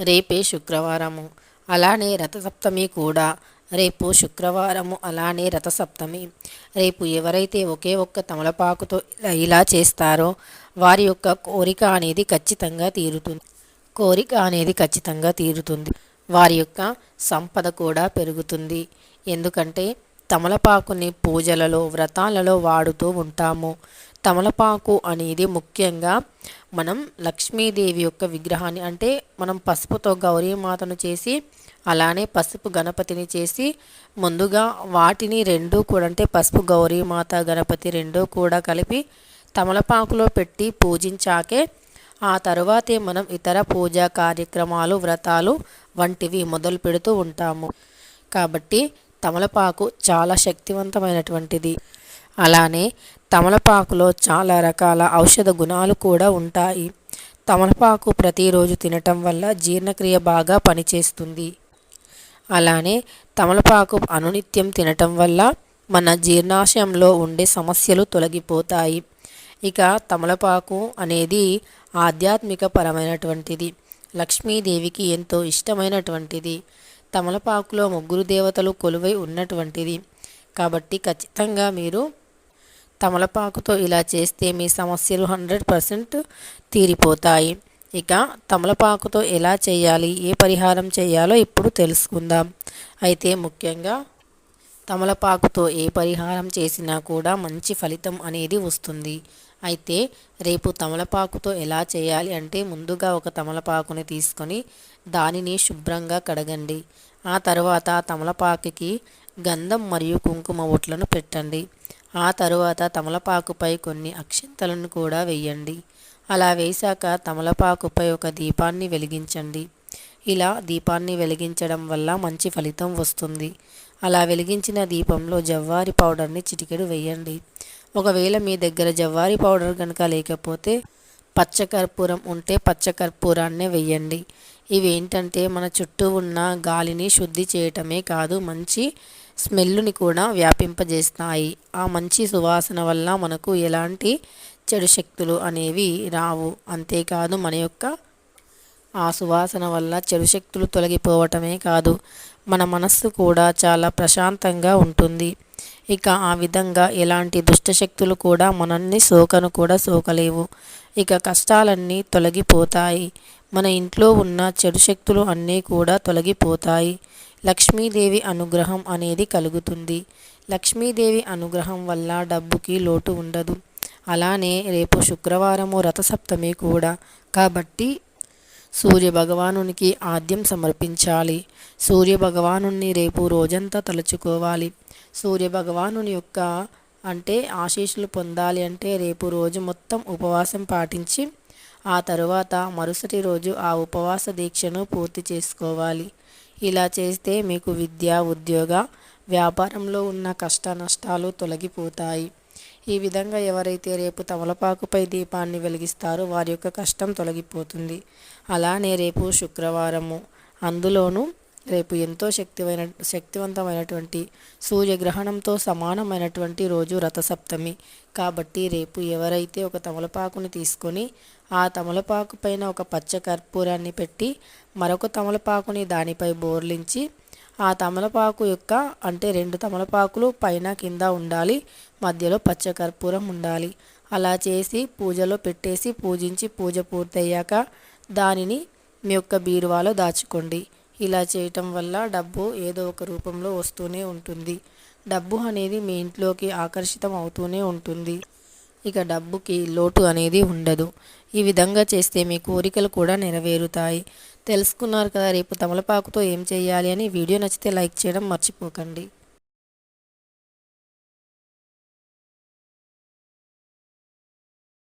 రేపే శుక్రవారము. అలానే రథసప్తమి కూడా. రేపు శుక్రవారము అలానే రథసప్తమి. రేపు ఎవరైతే ఒకే ఒక్క తమలపాకుతో ఇలా చేస్తారో వారి యొక్క కోరిక అనేది ఖచ్చితంగా తీరుతుంది. కోరిక అనేది ఖచ్చితంగా తీరుతుంది. వారి యొక్క సంపద కూడా పెరుగుతుంది. ఎందుకంటే తమలపాకుని పూజలలో వ్రతాలలో వాడుతూ ఉంటాము. తమలపాకు అనేది ముఖ్యంగా మనం లక్ష్మీదేవి యొక్క విగ్రహాన్ని అంటే మనం పసుపుతో గౌరీమాతను చేసి అలానే పసుపు గణపతిని చేసి ముందుగా వాటిని రెండు కూడా అంటే పసుపు గౌరీమాత గణపతి రెండూ కూడా కలిపి తమలపాకులో పెట్టి పూజించాకే ఆ తరువాతే మనం ఇతర పూజా కార్యక్రమాలు వ్రతాలు వంటివి మొదలు పెడుతూ ఉంటాము. కాబట్టి తమలపాకు చాలా శక్తివంతమైనటువంటిది. అలానే తమలపాకులో చాలా రకాల ఔషధ గుణాలు కూడా ఉంటాయి. తమలపాకు ప్రతిరోజు తినటం వల్ల జీర్ణక్రియ బాగా పనిచేస్తుంది. అలానే తమలపాకు అనునిత్యం తినటం వల్ల మన జీర్ణాశయంలో ఉండే సమస్యలు తొలగిపోతాయి. ఇక తమలపాకు అనేది ఆధ్యాత్మిక పరమైనటువంటిది లక్ష్మీదేవికి ఎంతో ఇష్టమైనటువంటిది. తమలపాకులో ముగ్గురు దేవతలు కొలువై ఉన్నటువంటిది. కాబట్టి ఖచ్చితంగా మీరు తమలపాకుతో ఇలా చేస్తే మీ సమస్యలు హండ్రెడ్ పర్సెంట్ తీరిపోతాయి. ఇక తమలపాకుతో ఎలా చేయాలి ఏ పరిహారం చేయాలో ఇప్పుడు తెలుసుకుందాం. అయితే ముఖ్యంగా తమలపాకుతో ఏ పరిహారం చేసినా కూడా మంచి ఫలితం అనేది వస్తుంది. అయితే రేపు తమలపాకుతో ఎలా చేయాలి అంటే ముందుగా ఒక తమలపాకుని తీసుకొని దానిని శుభ్రంగా కడగండి. ఆ తర్వాత తమలపాకుకి గంధం మరియు కుంకుమ ఒట్లను పెట్టండి. ఆ తరువాత తమలపాకుపై కొన్ని అక్షంతలను కూడా వేయండి. అలా వేశాక తమలపాకుపై ఒక దీపాన్ని వెలిగించండి. ఇలా దీపాన్ని వెలిగించడం వల్ల మంచి ఫలితం వస్తుంది. అలా వెలిగించిన దీపంలో జవ్వారి పౌడర్ని చిటికెడు వేయండి. ఒకవేళ మీ దగ్గర జవ్వారి పౌడర్ కనుక లేకపోతే పచ్చకర్పూరం ఉంటే పచ్చకర్పూరాన్నే వెయ్యండి ఇవి ఏంటంటే మన చుట్టూ ఉన్న గాలిని శుద్ధి చేయటమే కాదు మంచి స్మెల్ని కూడా వ్యాపింపజేస్తాయి. ఆ మంచి సువాసన వల్ల మనకు ఎలాంటి చెడు శక్తులు అనేవి రావు. అంతేకాదు మన యొక్క ఆ సువాసన వల్ల చెడు శక్తులు తొలగిపోవటమే కాదు మన మనస్సు కూడా చాలా ప్రశాంతంగా ఉంటుంది. ఇక ఆ విధంగా ఎలాంటి దుష్టశక్తులు కూడా మనల్ని సోకను కూడా సోకలేవు ఇక కష్టాలన్నీ తొలగిపోతాయి. మన ఇంట్లో ఉన్న చెడు శక్తులు అన్నీ కూడా తొలగిపోతాయి. లక్ష్మీదేవి అనుగ్రహం అనేది కలుగుతుంది. లక్ష్మీదేవి అనుగ్రహం వల్ల డబ్బుకి లోటు ఉండదు. అలానే రేపు శుక్రవారము రథసప్తమి కూడా. కాబట్టి సూర్య భగవానునికి ఆద్యం సమర్పించాలి. సూర్య భగవానుని రేపు రోజంతా తలుచుకోవాలి. సూర్య భగవానుని యొక్క అంటే ఆశీస్సులు పొందాలి అంటే రేపు రోజు మొత్తం ఉపవాసం పాటించి ఆ తరువాత మరుసటి రోజు ఆ ఉపవాస దీక్షను పూర్తి చేసుకోవాలి. ఇలా చేస్తే మీకు విద్య ఉద్యోగ వ్యాపారంలో ఉన్న కష్ట నష్టాలు తొలగిపోతాయి. ఈ విధంగా ఎవరైతే రేపు తమలపాకుపై దీపాన్ని వెలిగిస్తారో వారి యొక్క కష్టం తొలగిపోతుంది. అలానే రేపు శుక్రవారము. అందులోనూ రేపు ఎంతో శక్తివైన శక్తివంతమైనటువంటి సూర్యగ్రహణంతో సమానమైనటువంటి రోజు రథసప్తమి. కాబట్టి రేపు ఎవరైతే ఒక తమలపాకుని తీసుకొని ఆ తమలపాకు పైన ఒక పచ్చ కర్పూరాన్ని పెట్టి మరొక తమలపాకుని దానిపై బోర్లించి ఆ తమలపాకు యొక్క అంటే రెండు తమలపాకులు పైన కింద ఉండాలి మధ్యలో పచ్చ కర్పూరం ఉండాలి. అలా చేసి పూజలో పెట్టేసి పూజించి పూజ పూర్తయ్యాక దానిని మీ యొక్క బీరువాలో దాచుకోండి. ఇలా చేయటం వల్ల డబ్బు ఏదో ఒక రూపంలో వస్తూనే ఉంటుంది. డబ్బు అనేది మీ ఇంట్లోకి ఆకర్షితం అవుతూనే ఉంటుంది. ఇక డబ్బుకి లోటు అనేది ఉండదు. ఈ విధంగా చేస్తే మీ కోరికలు కూడా నెరవేరుతాయి. తెలుసుకున్నారు కదా రేపు తమలపాకుతో ఏం చేయాలి అని వీడియో నచ్చితే లైక్ చేయడం మర్చిపోకండి.